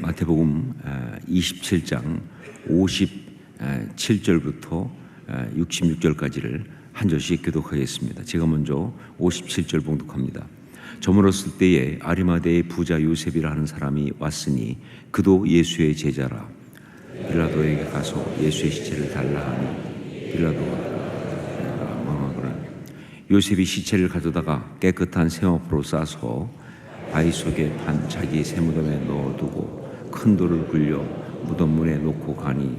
마태복음 27장 57절부터 66절까지를 한 절씩 교독하겠습니다. 제가 먼저 57절 봉독합니다. 저물었을 때에 아리마대의 부자 요셉이라 하는 사람이 왔으니 그도 예수의 제자라. 빌라도에게 가서 예수의 시체를 달라 하니 빌라도가 요셉이 시체를 가져다가 깨끗한 세마포로 싸서 바위 속에 판 자기 세무덤에 넣어두고 큰 돌을 굴려 무덤 문에 놓고 가니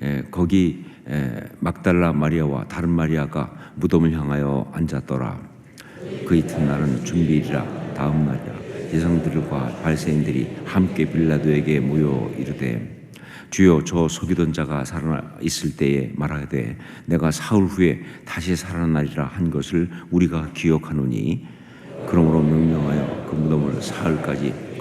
에, 거기 에, 막달라 마리아와 다른 마리아가 무덤을 향하여 앉았더라. 그 이튿날은 준비일이라 다음 날이라 예성들과 발세인들이 함께 빌라도에게 모여 이르되 주여 저 속이던 자가 살아나 있을 때에 말하되 내가 사흘 후에 다시 살아나리라 한 것을 우리가 기억하노니 그러므로 명령하여 그 무덤을 사흘까지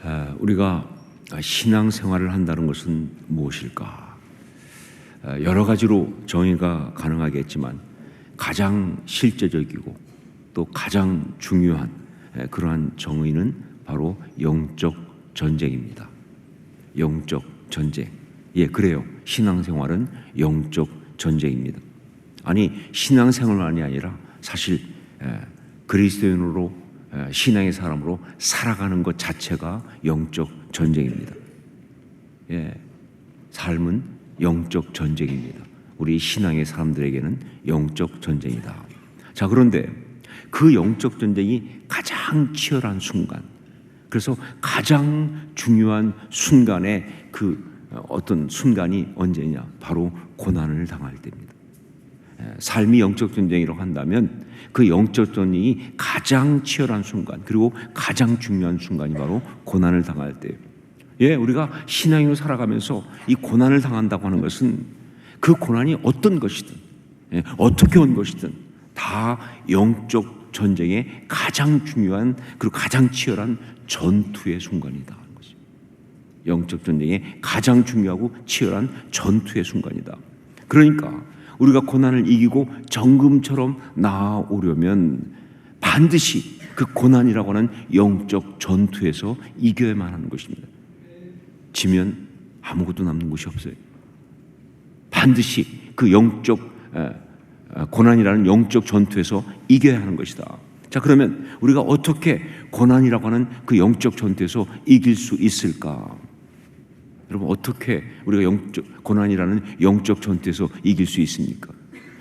아, 우리가 신앙생활을 한다는 것은 무엇일까? 아, 여러 가지로 정의가 가능하겠지만 가장 실제적이고 또 가장 중요한 그러한 정의는 바로 영적 전쟁입니다. 영적 전쟁. 예, 그래요. 신앙생활은 영적 전쟁입니다. 아니, 신앙생활만이 아니라 사실 그리스도인으로 신앙의 사람으로 살아가는 것 자체가 영적 전쟁입니다. 예, 삶은 영적 전쟁입니다. 우리 신앙의 사람들에게는 영적 전쟁이다. 자, 그런데 그 영적 전쟁이 가장 치열한 순간, 그래서 가장 중요한 순간에 그 어떤 순간이 언제냐? 바로 고난을 당할 때입니다. 삶이 영적 전쟁이라고 한다면 그 영적 전쟁이 가장 치열한 순간, 그리고 가장 중요한 순간이 바로 고난을 당할 때. 예, 우리가 신앙으로 살아가면서 이 고난을 당한다고 하는 것은 그 고난이 어떤 것이든, 예, 어떻게 온 것이든 다 영적 전쟁의 가장 중요한 그리고 가장 치열한 전투의 순간이다. 영적 전쟁의 가장 중요하고 치열한 전투의 순간이다. 그러니까 우리가 고난을 이기고 정금처럼 나아오려면 반드시 그 고난이라고 하는 영적 전투에서 이겨야만 하는 것입니다. 지면 아무것도 남는 것이 없어요. 반드시 그 영적 고난이라는 영적 전투에서 이겨야 하는 것이다. 자, 그러면 우리가 어떻게 고난이라고 하는 그 영적 전투에서 이길 수 있을까? 여러분, 어떻게 우리가 영적, 고난이라는 영적 전투에서 이길 수 있습니까?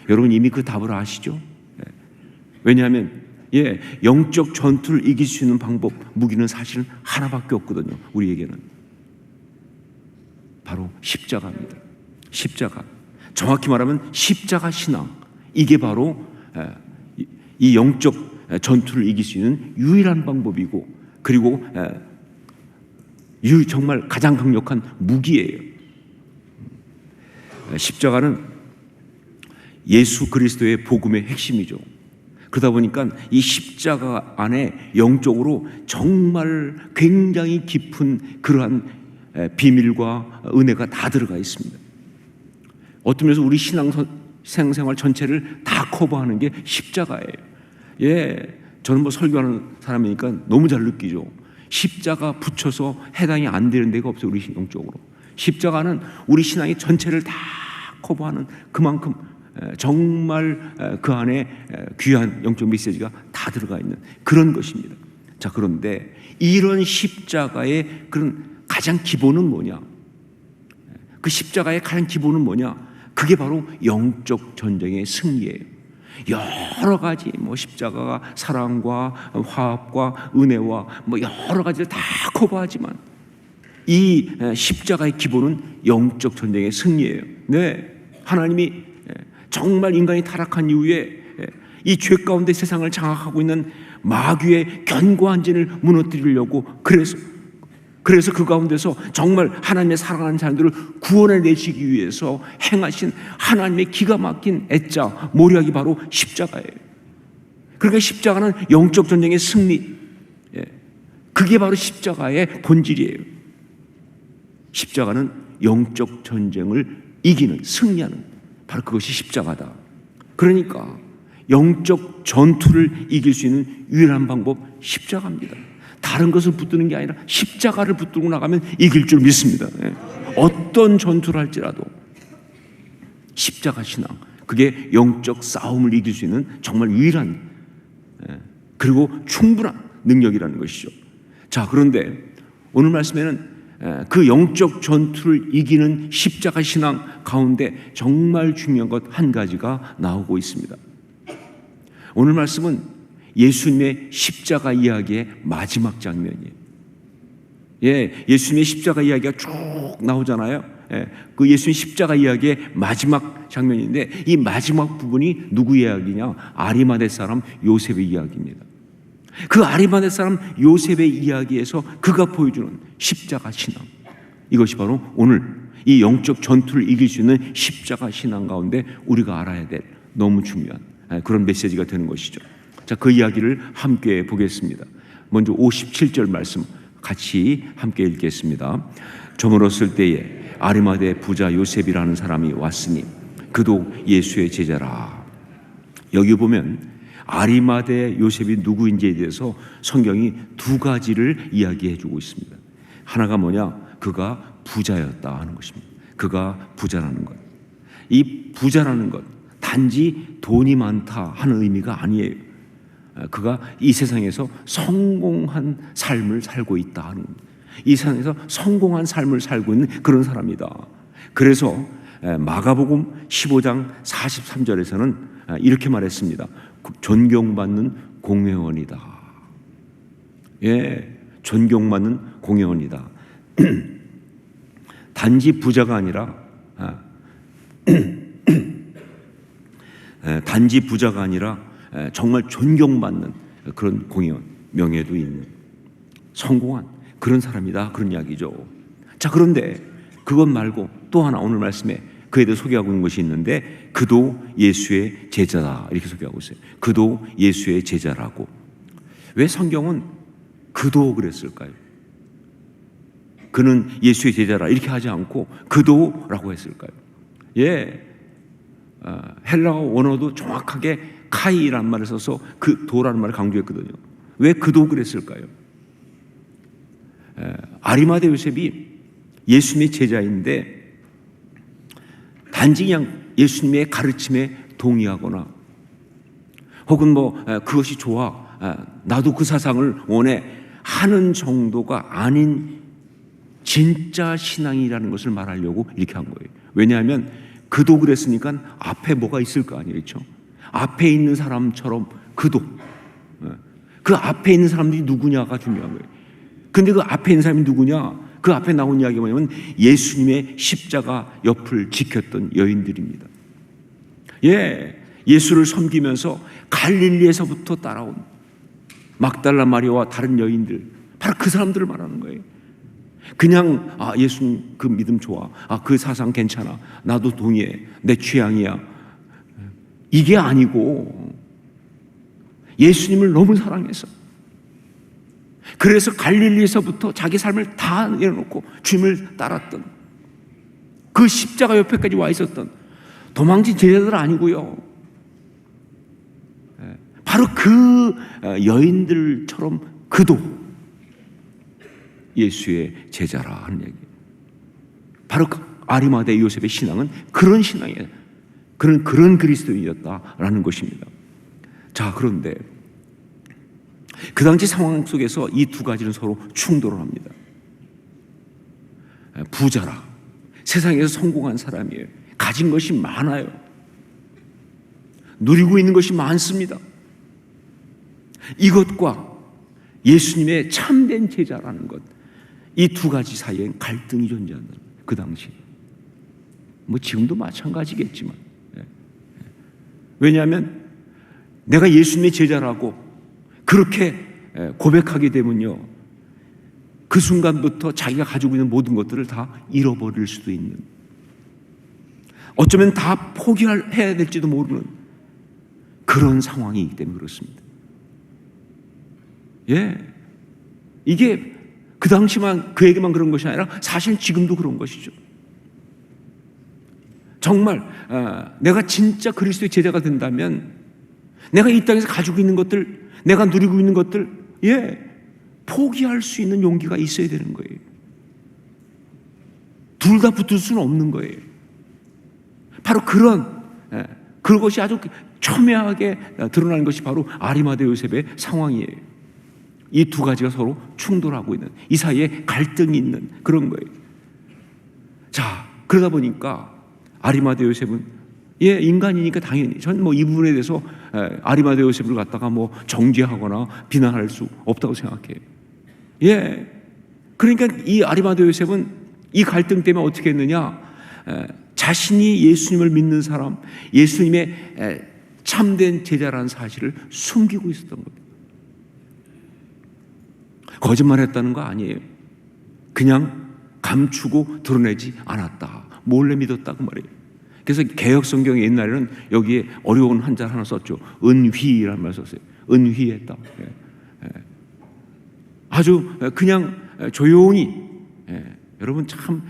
여러분 이미 그 답을 아시죠? 왜냐하면, 예, 영적 전투를 이길 수 있는 방법, 무기는 사실은 하나밖에 없거든요. 우리에게는. 바로 십자가입니다. 십자가. 정확히 말하면 십자가 신앙. 이게 바로 이 영적 전투를 이길 수 있는 유일한 방법이고 그리고 유 정말 가장 강력한 무기예요. 십자가는 예수 그리스도의 복음의 핵심이죠. 그러다 보니까 이 십자가 안에 영적으로 정말 굉장히 깊은 그러한 비밀과 은혜가 다 들어가 있습니다. 어떤 면에서 우리 신앙 생생활 전체를 다 커버하는 게 십자가예요. 예, 저는 뭐 설교하는 사람이니까 너무 잘 느끼죠. 십자가 붙여서 해당이 안 되는 데가 없어요. 우리 영적으로. 십자가는 우리 신앙의 전체를 다 커버하는 그만큼 정말 그 안에 귀한 영적 메시지가 다 들어가 있는 그런 것입니다. 자, 그런데 이런 십자가의 그런 가장 기본은 뭐냐? 그 십자가의 가장 기본은 뭐냐? 그게 바로 영적 전쟁의 승리예요. 여러 가지 뭐 십자가가 사랑과 화합과 은혜와 뭐 여러 가지를 다 커버하지만 이 십자가의 기본은 영적 전쟁의 승리예요. 네, 하나님이 정말 인간이 타락한 이후에 이 죄 가운데 세상을 장악하고 있는 마귀의 견고한 진을 무너뜨리려고 그래서 그래서 그 가운데서 정말 하나님의 사랑하는 자들을 구원해 내시기 위해서 행하신 하나님의 기가 막힌 애자 모략이 바로 십자가예요. 그러니까 십자가는 영적 전쟁의 승리. 예. 그게 바로 십자가의 본질이에요. 십자가는 영적 전쟁을 이기는 승리하는 바로 그것이 십자가다. 그러니까 영적 전투를 이길 수 있는 유일한 방법 십자가입니다. 다른 것을 붙드는 게 아니라 십자가를 붙들고 나가면 이길 줄 믿습니다. 예. 어떤 전투를 할지라도 십자가 신앙 그게 영적 싸움을 이길 수 있는 정말 유일한 예, 그리고 충분한 능력이라는 것이죠. 자 그런데 오늘 말씀에는 예, 그 영적 전투를 이기는 십자가 신앙 가운데 정말 중요한 것 한 가지가 나오고 있습니다. 오늘 말씀은 예수님의 십자가 이야기의 마지막 장면이에요. 예, 예수님의 십자가 이야기가 쭉 나오잖아요. 예, 그 예수님 십자가 이야기의 마지막 장면인데 이 마지막 부분이 누구 이야기냐? 아리마대 사람 요셉의 이야기입니다. 그 아리마대 사람 요셉의 이야기에서 그가 보여주는 십자가 신앙. 이것이 바로 오늘 이 영적 전투를 이길 수 있는 십자가 신앙 가운데 우리가 알아야 될 너무 중요한 예, 그런 메시지가 되는 것이죠. 자, 그 이야기를 함께 보겠습니다. 먼저 57절 말씀 같이 함께 읽겠습니다. 저물었을 때에 아리마대 부자 요셉이라는 사람이 왔으니 그도 예수의 제자라. 여기 보면 아리마대 요셉이 누구인지에 대해서 성경이 두 가지를 이야기해 주고 있습니다. 하나가 뭐냐? 그가 부자였다 하는 것입니다. 그가 부자라는 것. 이 부자라는 것 단지 돈이 많다 하는 의미가 아니에요. 그가 이 세상에서 성공한 삶을 살고 있다 하는. 이 세상에서 성공한 삶을 살고 있는 그런 사람이다. 그래서 마가복음 15장 43절에서는 이렇게 말했습니다. 존경받는 공회원이다. 예, 존경받는 공회원이다. 단지 부자가 아니라 아, 단지 부자가 아니라 정말 존경받는 그런 공연 명예도 있는 성공한 그런 사람이다 그런 이야기죠. 자 그런데 그것 말고 또 하나 오늘 말씀에 그에 대해 소개하고 있는 것이 있는데 그도 예수의 제자다 이렇게 소개하고 있어요. 그도 예수의 제자라고 왜 성경은 그도 그랬을까요? 그는 예수의 제자라 이렇게 하지 않고 그도라고 했을까요? 예, 어, 헬라어 원어도 정확하게 카이라는 말을 써서 그 도라는 말을 강조했거든요. 왜 그도 그랬을까요? 에, 아리마대 요셉이 예수님의 제자인데 단지 그냥 예수님의 가르침에 동의하거나 혹은 뭐 에, 그것이 좋아 에, 나도 그 사상을 원해 하는 정도가 아닌 진짜 신앙이라는 것을 말하려고 이렇게 한 거예요. 왜냐하면 그도 그랬으니까 앞에 뭐가 있을 거 아니겠죠? 앞에 있는 사람처럼 그도 예. 그 앞에 있는 사람들이 누구냐가 중요한 거예요. 근데 그 앞에 있는 사람이 누구냐? 그 앞에 나온 이야기가 뭐냐면 예수님의 십자가 옆을 지켰던 여인들입니다. 예, 예수를 섬기면서 갈릴리에서부터 따라온 막달라 마리아와 다른 여인들, 바로 그 사람들을 말하는 거예요. 그냥 아 예수님 그 믿음 좋아, 아 그 사상 괜찮아, 나도 동의해, 내 취향이야. 이게 아니고 예수님을 너무 사랑해서 그래서 갈릴리에서부터 자기 삶을 다 내려놓고 주님을 따랐던 그 십자가 옆에까지 와 있었던 도망친 제자들 아니고요. 예, 바로 그 여인들처럼 그도 예수의 제자라 하는 얘기. 바로 그 아리마대 요셉의 신앙은 그런 신앙이에요. 그런 그런 그리스도인이었다라는 것입니다. 자, 그런데 그 당시 상황 속에서 이 두 가지는 서로 충돌을 합니다. 부자라. 세상에서 성공한 사람이에요. 가진 것이 많아요. 누리고 있는 것이 많습니다. 이것과 예수님의 참된 제자라는 것. 이 두 가지 사이에 갈등이 존재한다. 그 당시. 뭐 지금도 마찬가지겠지만. 왜냐하면 내가 예수님의 제자라고 그렇게 고백하게 되면요. 그 순간부터 자기가 가지고 있는 모든 것들을 다 잃어버릴 수도 있는 어쩌면 다 포기해야 될지도 모르는 그런 상황이기 때문에 그렇습니다. 예. 이게 그 당시만 그에게만 그런 것이 아니라 사실 지금도 그런 것이죠. 정말 아, 내가 진짜 그리스도의 제자가 된다면 내가 이 땅에서 가지고 있는 것들, 내가 누리고 있는 것들, 예, 포기할 수 있는 용기가 있어야 되는 거예요. 둘 다 붙을 수는 없는 거예요. 바로 그런 예, 그것이 아주 첨예하게 드러나는 것이 바로 아리마대 요셉의 상황이에요. 이 두 가지가 서로 충돌하고 있는 이 사이에 갈등이 있는 그런 거예요. 자 그러다 보니까 아리마대 요셉은 예 인간이니까 당연히 전 뭐 이 부분에 대해서 아리마대 요셉을 갖다가 뭐 정죄하거나 비난할 수 없다고 생각해요. 예 그러니까 이 아리마대 요셉은 이 갈등 때문에 어떻게 했느냐 자신이 예수님을 믿는 사람 예수님의 참된 제자라는 사실을 숨기고 있었던 겁니다. 거짓말했다는 거 아니에요. 그냥 감추고 드러내지 않았다. 몰래 믿었다 그 말이에요. 그래서 개혁 성경 옛날에는 여기에 어려운 한자 하나 썼죠. 은휘라는 말 썼어요. 은휘했다. 예. 예. 아주 그냥 조용히 예. 여러분 참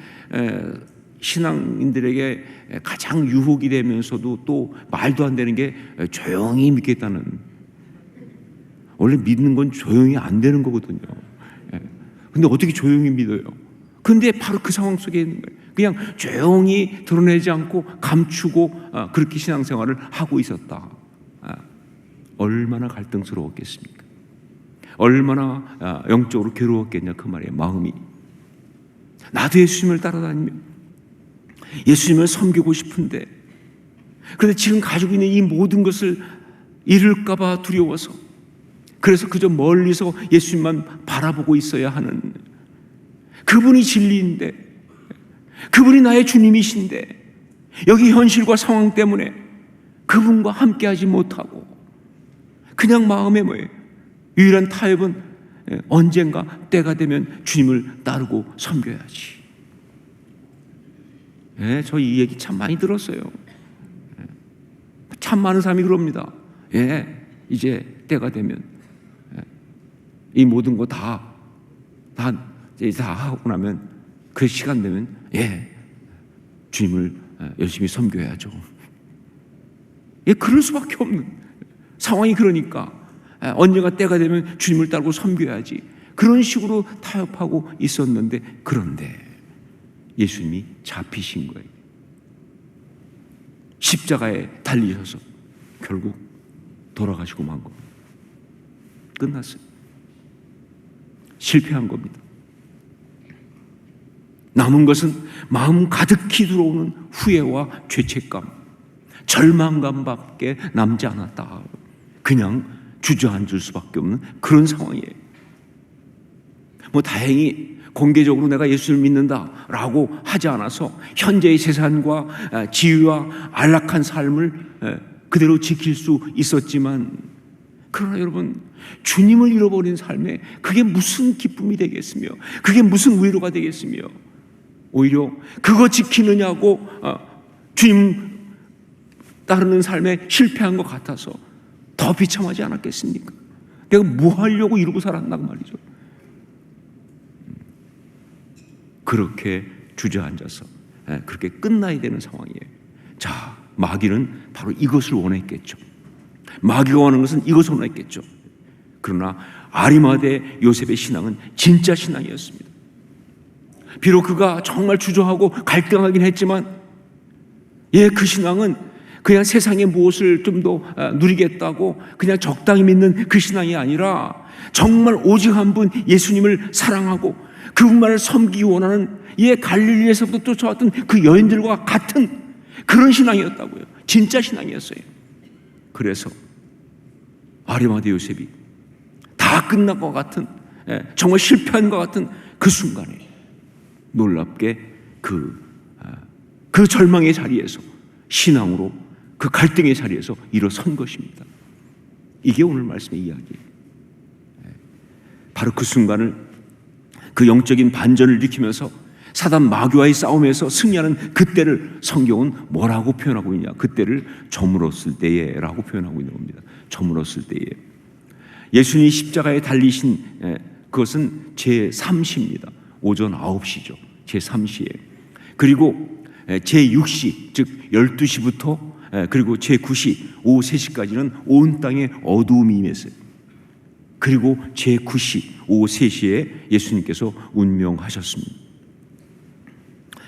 신앙인들에게 가장 유혹이 되면서도 또 말도 안 되는 게 조용히 믿겠다는 원래 믿는 건 조용히 안 되는 거거든요. 근데 어떻게 조용히 믿어요? 근데 바로 그 상황 속에 있는 거예요. 그냥 조용히 드러내지 않고 감추고 아, 그렇게 신앙생활을 하고 있었다. 아, 얼마나 갈등스러웠겠습니까? 얼마나 아, 영적으로 괴로웠겠냐 그 말이에요. 마음이. 나도 예수님을 따라다니며 예수님을 섬기고 싶은데 그런데 지금 가지고 있는 이 모든 것을 잃을까봐 두려워서 그래서 그저 멀리서 예수님만 바라보고 있어야 하는 그분이 진리인데 그분이 나의 주님이신데 여기 현실과 상황 때문에 그분과 함께하지 못하고 그냥 마음에 뭐예요? 유일한 타협은 언젠가 때가 되면 주님을 따르고 섬겨야지. 예, 저 이 얘기 참 많이 들었어요. 예, 참 많은 사람이 그럽니다. 예, 이제 때가 되면 예, 이 모든 거 다, 다, 다 하고 나면 그 시간 되면, 예, 주님을 예, 열심히 섬겨야죠. 예, 그럴 수밖에 없는 상황이 그러니까 예, 언젠가 때가 되면 주님을 따르고 섬겨야지. 그런 식으로 타협하고 있었는데, 그런데 예수님이 잡히신 거예요. 십자가에 달리셔서 결국 돌아가시고 만 겁니다. 끝났어요. 실패한 겁니다. 남은 것은 마음 가득히 들어오는 후회와 죄책감, 절망감밖에 남지 않았다. 그냥 주저앉을 수밖에 없는 그런 상황이에요. 뭐 다행히 공개적으로 내가 예수를 믿는다라고 하지 않아서 현재의 재산과 아, 지위와 안락한 삶을 그대로 지킬 수 있었지만 그러나 여러분 주님을 잃어버린 삶에 그게 무슨 기쁨이 되겠으며 그게 무슨 위로가 되겠으며 오히려 그거 지키느냐고 아, 주님 따르는 삶에 실패한 것 같아서 더 비참하지 않았겠습니까? 내가 뭐 하려고 이러고 살았나 그 말이죠. 그렇게 주저앉아서 예, 그렇게 끝나야 되는 상황이에요. 자, 마귀는 바로 이것을 원했겠죠. 마귀가 원하는 것은 이것을 원했겠죠. 그러나 아리마대 요셉의 신앙은 진짜 신앙이었습니다. 비록 그가 정말 주저하고 갈등하긴 했지만, 예, 그 신앙은 그냥 세상의 무엇을 좀더 아, 누리겠다고 그냥 적당히 믿는 그 신앙이 아니라 정말 오직 한 분 예수님을 사랑하고 그분만을 섬기기 원하는 예 갈릴리에서부터 쫓아왔던 그 여인들과 같은 그런 신앙이었다고요. 진짜 신앙이었어요. 그래서 아리마대 요셉이 다 끝난 것 같은 예, 정말 실패한 것 같은 그 순간에 놀랍게 그, 아, 그 절망의 자리에서 신앙으로 그 갈등의 자리에서 일어선 것입니다. 이게 오늘 말씀의 이야기예요. 예, 바로 그 순간을 그 영적인 반전을 일으키면서 사단 마귀와의 싸움에서 승리하는 그때를 성경은 뭐라고 표현하고 있냐? 그때를 저물었을 때에라고 표현하고 있는 겁니다. 저물었을 때에. 예수님이 십자가에 달리신 에, 그것은 제 3시입니다. 오전 9시죠. 제 3시에. 그리고 제 6시, 즉 12시부터 그리고 제 9시, 오후 3시까지는 온 땅에 어두움이 임했어요. 그리고 제 9시, 오후 3시에 예수님께서 운명하셨습니다.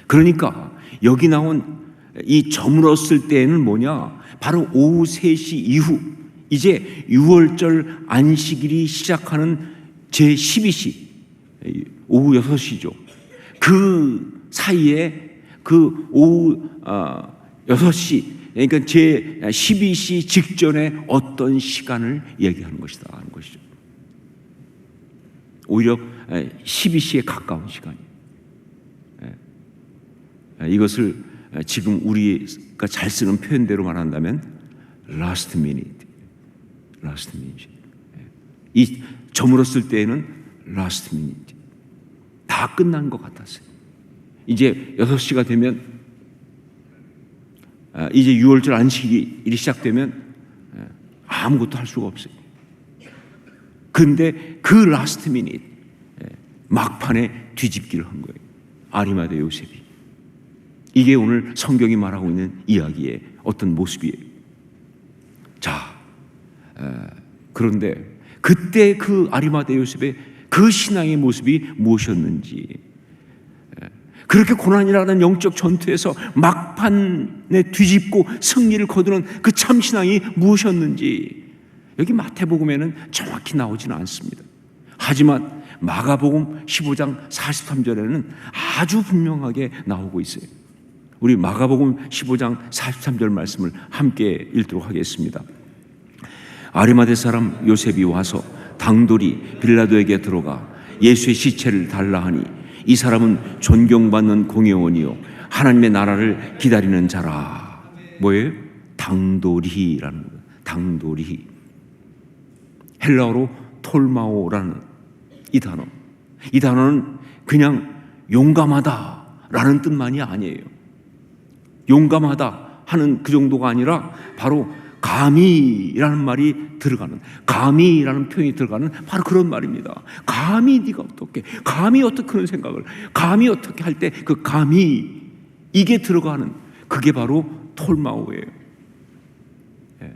그러니까 여기 나온 이 저물었을 때에는 뭐냐? 바로 오후 3시 이후 이제 6월절 안식일이 시작하는 제 12시 오후 6시죠. 그 사이에 그 오후 6시 그러니까 제 12시 직전에 어떤 시간을 얘기하는 것이다 하는 것이죠. 오히려 12시에 가까운 시간이에요. 이것을 지금 우리가 잘 쓰는 표현대로 말한다면 last minute, last minute. 이 저물었을 때에는 last minute. 다 끝난 것 같았어요. 이제 6시가 되면 이제 6월절 안식이 시작되면 아무것도 할 수가 없어요. 근데 그 라스트 미닛 막판에 뒤집기를 한 거예요. 아리마대 요셉이. 이게 오늘 성경이 말하고 있는 이야기의 어떤 모습이에요. 자, 그런데 그때 그 아리마대 요셉의 그 신앙의 모습이 무엇이었는지, 그렇게 고난이라는 영적 전투에서 막판에 뒤집고 승리를 거두는 그 참신앙이 무엇이었는지, 여기 마태복음에는 정확히 나오지는 않습니다. 하지만 마가복음 15장 43절에는 아주 분명하게 나오고 있어요. 우리 마가복음 15장 43절 말씀을 함께 읽도록 하겠습니다. 아리마대 사람 요셉이 와서 당돌이 빌라도에게 들어가 예수의 시체를 달라 하니 이 사람은 존경받는 공예원이요 하나님의 나라를 기다리는 자라. 뭐예요? 당돌이라는 거예요. 당돌이. 헬라어로 톨마오라는 이 단어. 이 단어는 그냥 용감하다라는 뜻만이 아니에요. 용감하다 하는 그 정도가 아니라 바로 감히라는 말이 들어가는 감히라는 표현이 들어가는 바로 그런 말입니다. 감히 네가 어떻게 감히 어떻게 그런 생각을 감히 어떻게 할 때 그 감히 이게 들어가는 그게 바로 톨마오예요. 예.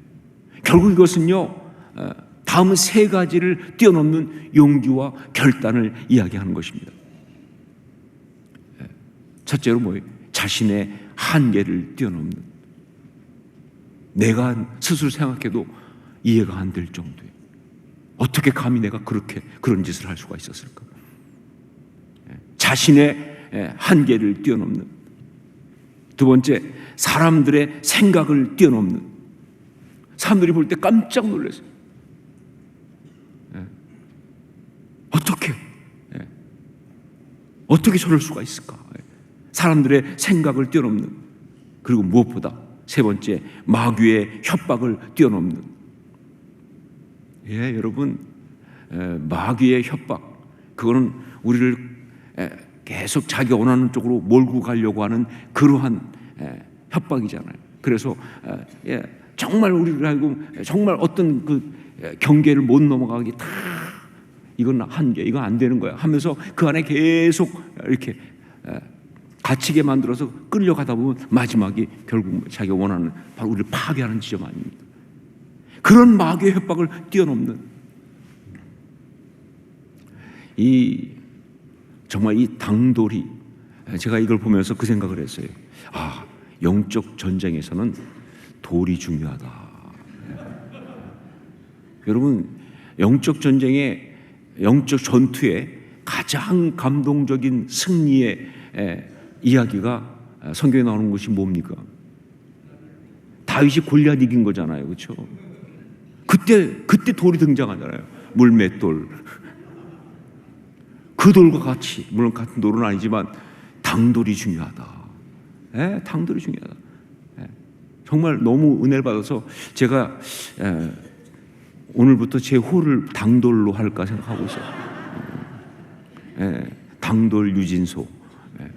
결국 이것은요 어, 다음 세 가지를 뛰어넘는 용기와 결단을 이야기하는 것입니다. 예. 첫째로 뭐예요? 자신의 한계를 뛰어넘는 내가 스스로 생각해도 이해가 안 될 정도에 어떻게 감히 내가 그렇게 그런 짓을 할 수가 있었을까? 예, 자신의 예, 한계를 뛰어넘는 두 번째 사람들의 생각을 뛰어넘는 사람들이 볼 때 깜짝 놀랐어요. 예. 어떻게 어떻게 저럴 수가 있을까? 사람들의 생각을 뛰어넘는 그리고 무엇보다 세 번째, 마귀의 협박을 뛰어넘는. 예, 여러분, 마귀의 협박. 그거는 우리를 계속 자기 원하는 쪽으로 몰고 가려고 하는 그러한 협박이잖아요. 그래서 예, 정말 우리를 알고 정말 어떤 그 경계를 못 넘어가기 다 이건 한계, 이건 안 되는 거야 하면서 그 안에 계속 이렇게 갇히게 만들어서 끌려가다 보면 마지막에 결국 자기가 원하는 바로 우리를 파괴하는 지점 아닙니다. 그런 마귀의 협박을 뛰어넘는 이 정말 이 당돌이 제가 이걸 보면서 그 생각을 했어요. 아, 영적 전쟁에서는 돌이 중요하다. 여러분, 영적 전쟁에 영적 전투에 가장 감동적인 승리의 이야기가 성경에 나오는 것이 뭡니까? 다윗이 골리앗 이긴 거잖아요. 그렇죠? 그때 그때 돌이 등장하잖아요. 물맷돌. 그 돌과 같이 물론 같은 돌은 아니지만 당돌이 중요하다. 예, 당돌이 중요하다. 예, 정말 너무 은혜를 받아서 제가 예, 오늘부터 제 호를 당돌로 할까 생각하고 있어요. 예, 당돌 유진소. 예.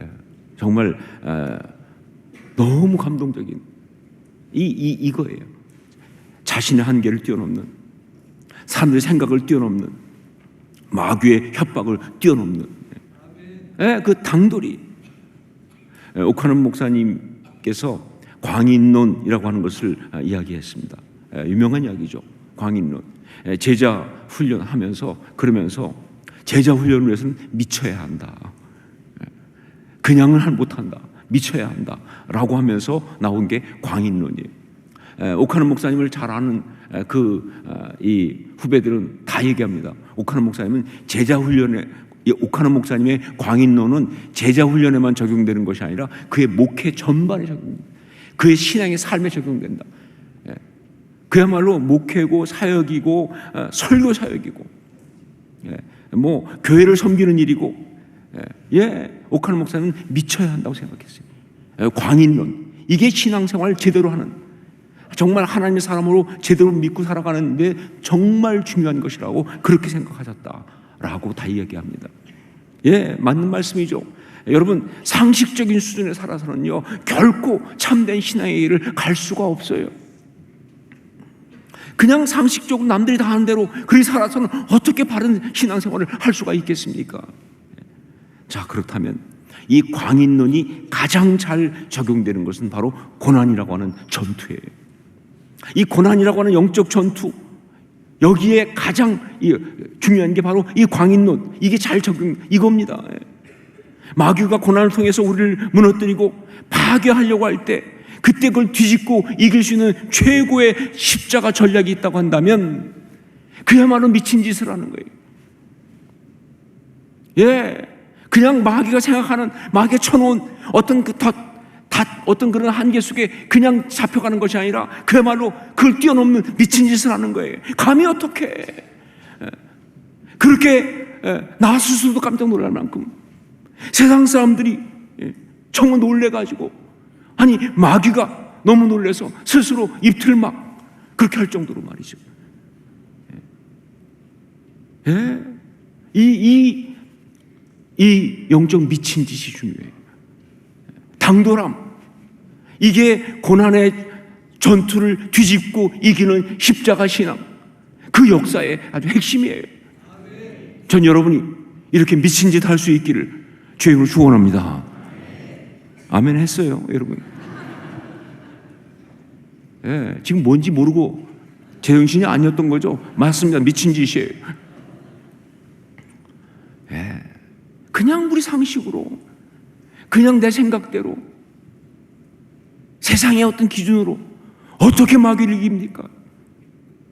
예. 정말 에, 너무 감동적인 이, 이 이거예요. 자신의 한계를 뛰어넘는 사람들의 생각을 뛰어넘는 마귀의 협박을 뛰어넘는 예, 그 당돌이 예, 오카는 목사님께서 광인론이라고 하는 것을 아, 이야기했습니다. 예, 유명한 이야기죠. 광인론. 예, 제자 훈련하면서 그러면서 제자 훈련을 위해서는 미쳐야 한다. 예, 그냥은 할 못한다. 미쳐야 한다 라고 하면서 나온 게 광인론이에요. 에, 오카는 목사님을 잘 아는 그 이 후배들은 다 얘기합니다. 오카는 목사님은 제자 훈련에 이 오카는 목사님의 광인론은 제자 훈련에만 적용되는 것이 아니라 그의 목회 전반에 적용됩니다. 그의 신앙의 삶에 적용된다. 예. 그야말로 목회고 사역이고 어, 설교 사역이고 예. 뭐 교회를 섬기는 일이고 예, 예. 오카는 목사님은 미쳐야 한다고 생각했어요. 예, 광인론 이게 신앙생활 제대로 하는 정말 하나님의 사람으로 제대로 믿고 살아가는데 정말 중요한 것이라고 그렇게 생각하셨다라고 다 이야기합니다. 예, 맞는 말씀이죠. 여러분 상식적인 수준에 살아서는요 결코 참된 신앙의 길을 갈 수가 없어요. 그냥 상식적으로 남들이 다 하는 대로 그리 살아서는 어떻게 바른 신앙생활을 할 수가 있겠습니까? 자 그렇다면 이 광인론이 가장 잘 적용되는 것은 바로 고난이라고 하는 전투예요. 이 고난이라고 하는 영적 전투 여기에 가장 중요한 게 바로 이 광인론 이게 잘 적용 이겁니다. 마귀가 고난을 통해서 우리를 무너뜨리고 파괴하려고 할 때 그때 그걸 뒤집고 이길 수 있는 최고의 십자가 전략이 있다고 한다면 그야말로 미친 짓을 하는 거예요. 예. 그냥 마귀가 생각하는 마귀가 쳐놓은 어떤 그 덧, 다 어떤 그런 한계 속에 그냥 잡혀가는 것이 아니라 그야말로 그걸 뛰어넘는 미친 짓을 하는 거예요. 감히 어떻게 그렇게 나 스스로도 깜짝 놀랄 만큼 세상 사람들이 예, 정말 놀래가지고 아니 마귀가 너무 놀래서 스스로 입틀 막 그렇게 할 정도로 말이죠. 예? 이, 이, 이 영적 미친 짓이 중요해요. 당돌함. 이게 고난의 전투를 뒤집고 이기는 십자가 신앙. 그 역사의 아주 핵심이에요. 전 여러분이 이렇게 미친 짓 할 수 있기를 주임으로 축원합니다. 아멘 했어요, 여러분. 예, 지금 뭔지 모르고 제정신이 아니었던 거죠. 맞습니다. 미친 짓이에요. 예, 그냥 우리 상식으로, 그냥 내 생각대로, 세상의 어떤 기준으로 어떻게 마귀를 이깁니까?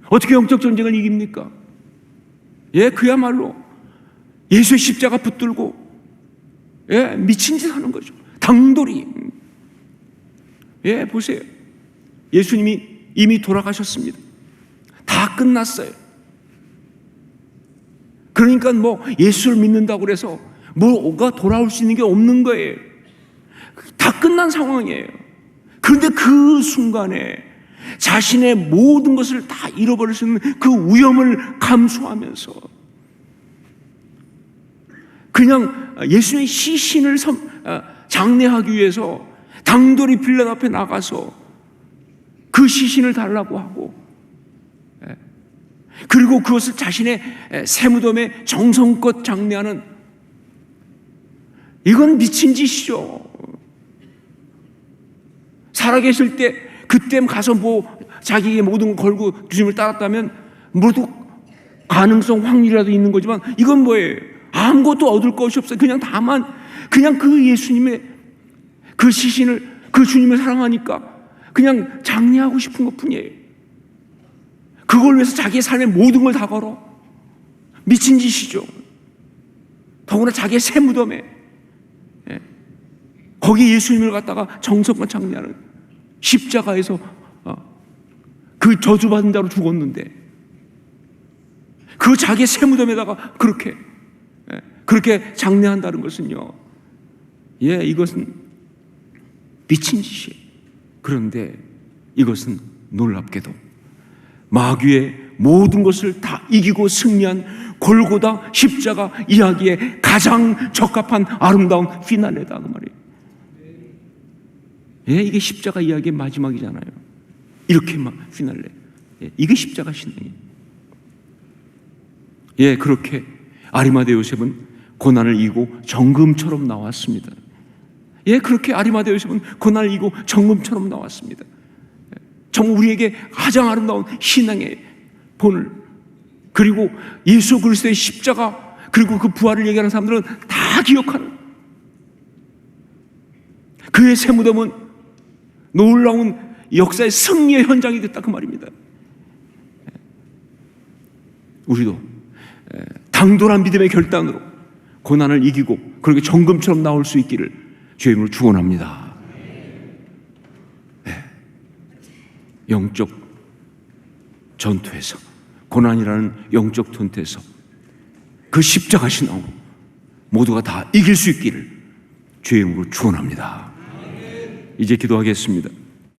어떻게 영적 전쟁을 이깁니까? 예, 그야말로 예수의 십자가 붙들고 예, 미친 짓 하는 거죠. 당돌이. 예, 보세요. 예수님이 이미 돌아가셨습니다. 다 끝났어요. 그러니까 뭐 예수를 믿는다고 그래서 뭐가 돌아올 수 있는 게 없는 거예요. 다 끝난 상황이에요. 그런데 그 순간에 자신의 모든 것을 다 잃어버릴 수 있는 그 위험을 감수하면서 그냥 예수님의 시신을 어, 장례하기 위해서 당돌이 빌라 앞에 나가서 그 시신을 달라고 하고 예. 그리고 그것을 자신의 세무덤에 정성껏 장례하는 이건 미친 짓이죠. 살아계실 때 그때 가서 뭐 자기의 모든 걸 걸고 주님을 따랐다면 모두 가능성 확률이라도 있는 거지만 이건 뭐예요? 아무것도 얻을 것이 없어요. 그냥 다만 그냥 그 예수님의 그 시신을 그 주님을 사랑하니까 그냥 장례하고 싶은 것 뿐이에요. 그걸 위해서 자기의 삶의 모든 걸 다 걸어. 미친 짓이죠. 더구나 자기의 새 무덤에 예. 거기 예수님을 갖다가 정성껏 장례하는 십자가에서 어, 그 저주받은 자로 죽었는데 그 자기의 새 무덤에다가 그렇게 예, 그렇게 장례한다는 것은요. 예, 이것은 미친 짓이에요. 그런데 이것은 놀랍게도 마귀의 모든 것을 다 이기고 승리한 골고다 십자가 이야기에 가장 적합한 아름다운 피날레다 그 말이에요. 예, 이게 십자가 이야기의 마지막이잖아요. 이렇게 막 피날레. 예, 이게 십자가 신앙이에요. 예, 그렇게 아리마대 요셉은 고난을 이기고 정금처럼 나왔습니다. 예, 그렇게 아리마대 요셉은 고난을 이기고 정금처럼 나왔습니다. 정말 우리에게 가장 아름다운 신앙의 본을 그리고 예수 그리스도의 십자가 그리고 그 부활을 얘기하는 사람들은 다 기억하는 그의 새 무덤은 놀라운 역사의 승리의 현장이 됐다 그 말입니다. 우리도 당돌한 믿음의 결단으로 고난을 이기고 그렇게 정금처럼 나올 수 있기를 이름으로 축원합니다. 네. 영적 전투에서 고난이라는 영적 전투에서 그 십자가 신앙으로 모두가 다 이길 수 있기를 주의 이름으로 축원합니다. 이제 기도하겠습니다.